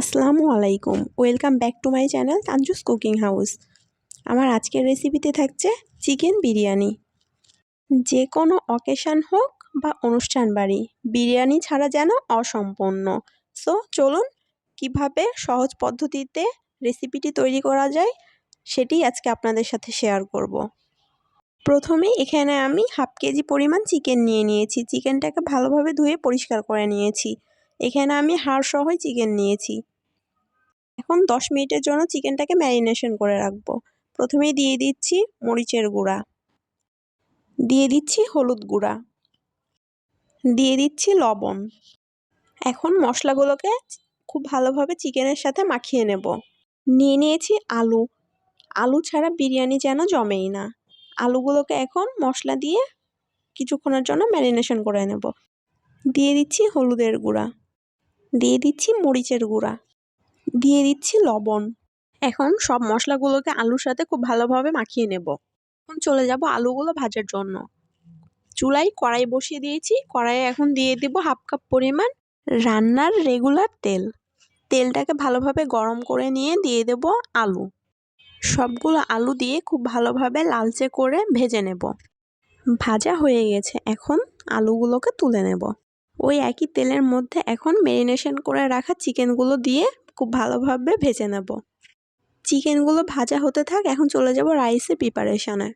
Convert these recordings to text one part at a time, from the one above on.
আসসালামু আলাইকুম। Welcome back to my channel Tanju's cooking house. আমার আজকের রেসিপিতে থাকছে চিকেন বিরিয়ানি। যে কোনো অকেশান হোক বা অনুষ্ঠান বাড়ি, বিরিয়ানি ছাড়া যেন অসম্পন্ন সো, চলুন কীভাবে সহজ পদ্ধতিতে রেসিপিটি তৈরি করা যায় সেটি আজকে আপনাদের সাথে শেয়ার করব। প্রথমে এখানে আমি হাফ কেজি পরিমাণ চিকেন নিয়ে নিয়েছি। চিকেনটাকে ভালোভাবে ধুয়ে পরিষ্কার করে নিয়েছি। এখানে আমি হাড় সহই চিকেন নিয়েছি। এখন দশ মিনিটের জন্য চিকেনটাকে ম্যারিনেশন করে রাখব। প্রথমেই দিয়ে দিচ্ছি মরিচের গুঁড়া। দিয়ে দিচ্ছি হলুদ গুঁড়া। দিয়ে দিচ্ছি লবণ। এখন মশলাগুলোকে খুব ভালোভাবে চিকেনের সাথে মাখিয়ে নেব। নিয়ে নিয়েছি আলু। আলু ছাড়া বিরিয়ানি যেন জমেই না। আলুগুলোকে এখন মশলা দিয়ে কিছুক্ষণের জন্য ম্যারিনেশন করে নেব। দিয়ে দিচ্ছি হলুদের গুঁড়া। দিয়ে দিচ্ছি মরিচের গুঁড়া। দিয়ে দিচ্ছি লবণ। এখন সব মশলাগুলোকে আলুর সাথে খুব ভালোভাবে মাখিয়ে নেব। এখন চলে যাব আলুগুলো ভাজার জন্য। চুলায় কড়াই বসিয়ে দিয়েছি। কড়াইয়ে এখন দিয়ে দেব হাফ কাপ পরিমাণ রান্নার রেগুলার তেল। তেলটাকে ভালোভাবে গরম করে নিয়ে দিয়ে দেব আলু। সবগুলো আলু দিয়ে খুব ভালোভাবে লালচে করে ভেজে নেব। ভাজা হয়ে গেছে। এখন আলুগুলোকে তুলে নেব। ওই একই তেলের মধ্যে এখন মেরিনেশন করে রাখা চিকেনগুলো দিয়ে খুব ভালোভাবে ভেজে নেব। চিকেনগুলো ভাজা হতে থাক, এখন চলে যাব রাইসের প্রিপারেশনে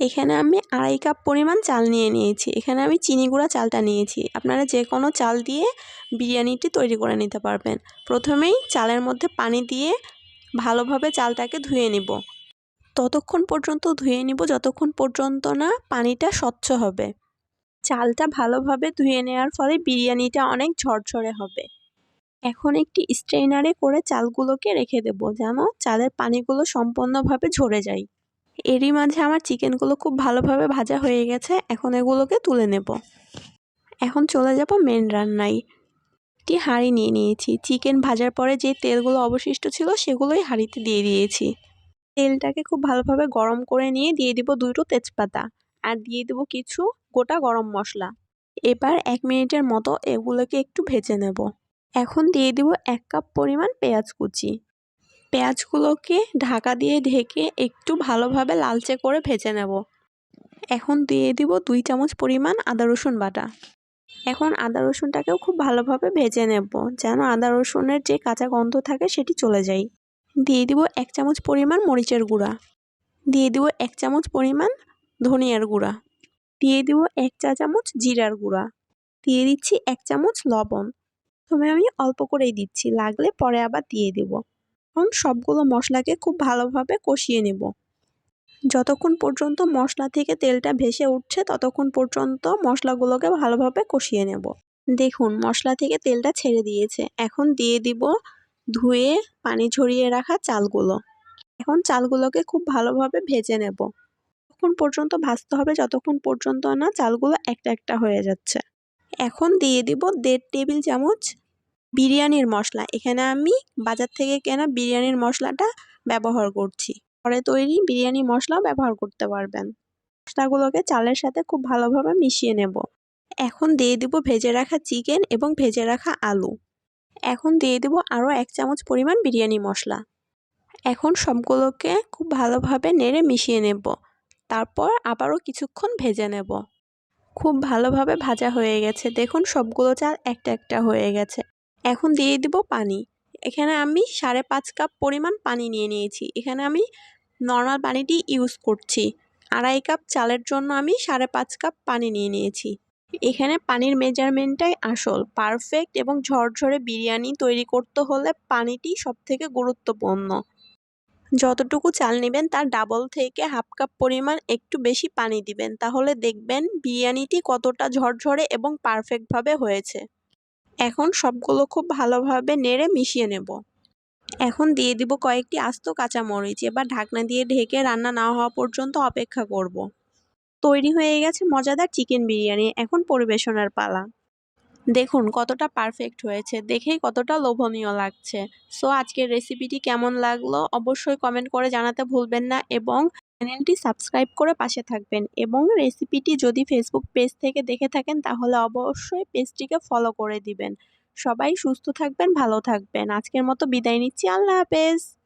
এখানে আমি আড়াই কাপ পরিমাণ চাল নিয়ে নিয়েছি। এখানে আমি চিনি গুঁড়া চালটা নিয়েছি। আপনারা যে কোনো চাল দিয়ে বিরিয়ানিটি তৈরি করে নিতে পারবেন। প্রথমেই চালের মধ্যে পানি দিয়ে ভালোভাবে চালটাকে ধুয়ে নিব। ততক্ষণ পর্যন্ত ধুয়ে নিব, যতক্ষণ পর্যন্ত না পানিটা স্বচ্ছ হবে। চালটা ভালোভাবে ধুয়ে নেওয়ার ফলে বিরিয়ানিটা অনেক ঝরঝরে হবে। এখন একটি স্ট্রেনারে করে চালগুলোকে রেখে দেব যেন চালের পানিগুলো সম্পূর্ণভাবে ঝরে যায়। এরই মাঝে আমার চিকেনগুলো খুব ভালোভাবে ভাজা হয়ে গেছে, এখন এগুলোকে তুলে নেব। এখন চলে যাব মেন রান্নায়। একটি হাঁড়ি নিয়ে নিয়েছি। চিকেন ভাজার পরে যে তেলগুলো অবশিষ্ট ছিল সেগুলোই হাঁড়িতে দিয়ে দিয়েছি। তেলটাকে খুব ভালোভাবে গরম করে নিয়ে দিয়ে দিব দুটো তেজপাতা আর দিয়ে দেবো কিছু গোটা গরম মশলা। এবার এক মিনিটের মতো এগুলোকে একটু ভেজে নেব। এখন দিয়ে দিব এক কাপ পরিমাণ পেঁয়াজ কুচি। পেঁয়াজগুলোকে ঢাকা দিয়ে ঢেকে একটু ভালোভাবে লালচে করে ভেজে নেব। এখন দিয়ে দিব দুই চামচ পরিমাণ আদা রসুন বাটা। এখন আদা রসুনটাকেও খুব ভালোভাবে ভেজে নেব যেন আদা রসুনের যে কাঁচা গন্ধ থাকে সেটি চলে যায়। দিয়ে দিব এক চামচ পরিমাণ মরিচের গুঁড়া। দিয়ে দিব এক চামচ পরিমাণ ধনিয়ার গুঁড়া। দিয়ে দিব এক চা চামচ জিরার গুঁড়া। দিয়ে দিচ্ছি এক চামচ লবণ। প্রথমে আমি অল্প করেই দিচ্ছি, লাগলে পরে আবার দিয়ে দেব। এখন সবগুলো মশলাকে খুব ভালোভাবে কষিয়ে নেব। যতক্ষণ পর্যন্ত মশলা থেকে তেলটা ভেসে উঠছে, ততক্ষণ পর্যন্ত মশলাগুলোকে ভালোভাবে কষিয়ে নেব। দেখুন, মশলা থেকে তেলটা ছেড়ে দিয়েছে। এখন দিয়ে দিব ধুয়ে পানি ঝরিয়ে রাখা চালগুলো। এখন চালগুলোকে খুব ভালোভাবে ভেজে নেব। ততক্ষণ পর্যন্ত ভাজতে হবে যতক্ষণ পর্যন্ত না চালগুলো একটা একটা হয়ে যাচ্ছে। এখন দিয়ে দিব দেড় টেবিল চামচ বিরিয়ানির মশলা। এখানে আমি বাজার থেকে কেনা বিরিয়ানির মশলাটা ব্যবহার করছি। ঘরে তৈরি বিরিয়ানি মশলাও ব্যবহার করতে পারবেন। মশলাগুলোকে চালের সাথে খুব ভালোভাবে মিশিয়ে নেব। এখন দিয়ে দিব ভেজে রাখা চিকেন এবং ভেজে রাখা আলু। এখন দিয়ে দেব আরও এক চামচ পরিমাণ বিরিয়ানি মশলা। এখন সবগুলোকে খুব ভালোভাবে নেড়ে মিশিয়ে নেব। তারপর আবারও কিছুক্ষণ ভেজে নেব। খুব ভালোভাবে ভাজা হয়ে গেছে। দেখুন, সবগুলো চাল একটা একটা হয়ে গেছে। এখন দিয়ে দিব পানি। এখানে আমি সাড়ে পাঁচ কাপ পরিমাণ পানি নিয়ে নিয়েছি। এখানে আমি নর্মাল পানিটি ইউজ করছি। আড়াই কাপ চালের জন্য আমি সাড়ে পাঁচ কাপ পানি নিয়ে নিয়েছি। এখানে পানির মেজারমেন্টটাই আসল। পারফেক্ট এবং ঝরঝরে বিরিয়ানি তৈরি করতে হলে পানিটি সবথেকে গুরুত্বপূর্ণ। যতটুকু চাল নেবেন তার ডাবল থেকে হাফ কাপ পরিমাণ একটু বেশি পানি দিবেন। তাহলে দেখবেন বিরিয়ানিটি কতটা ঝরঝরে এবং পারফেক্টভাবে হয়েছে। এখন সবগুলো খুব ভালোভাবে নেড়ে মিশিয়ে নেব। এখন দিয়ে দিব কয়েকটি আস্ত কাঁচামরিচ। এবার ঢাকনা দিয়ে ঢেকে রান্না না হওয়া পর্যন্ত অপেক্ষা করব। তৈরি হয়ে গেছে মজাদার চিকেন বিরিয়ানি। এখন পরিবেশনার পালা। দেখুন, কতটা পারফেক্ট হয়েছে। দেখেই কতটা লোভনীয় লাগছে। সো আজকের রেসিপিটি কেমন লাগল? অবশ্যই কমেন্ট করে জানাতে ভুলবেন না এবং চ্যানেলটি সাবস্ক্রাইব করে পাশে থাকবেন। এবং রেসিপিটি যদি ফেসবুক পেজ থেকে দেখে থাকেন, তাহলে অবশ্যই পেজটিকে ফলো করে দিবেন। সবাই সুস্থ থাকবেন, ভালো থাকবেন। আজকের মতো বিদায় নিচ্ছি। আল্লাহ হাফেজ।